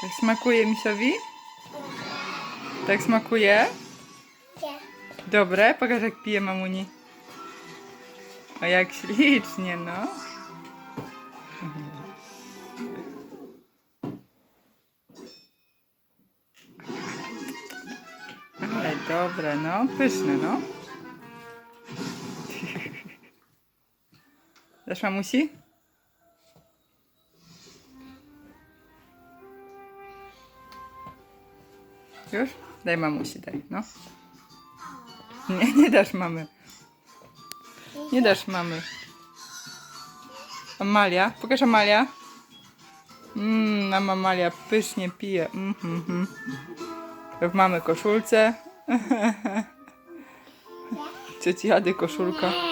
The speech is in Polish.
Tak smakuje misiowi? Tak smakuje? Nie. Dobre? Pokaż jak pije mamuni. O jak ślicznie, no. Ale dobre, no. Pyszne, no. Dasz mamusi? Już? Daj mamusi, daj, no. Nie, nie dasz mamy. Nie dasz mamy. Amalia, pokaż Amalia. Mmm, nam Amalia pysznie pije. Mhm, mhm. W mamy koszulce. Cioci Ady koszulka.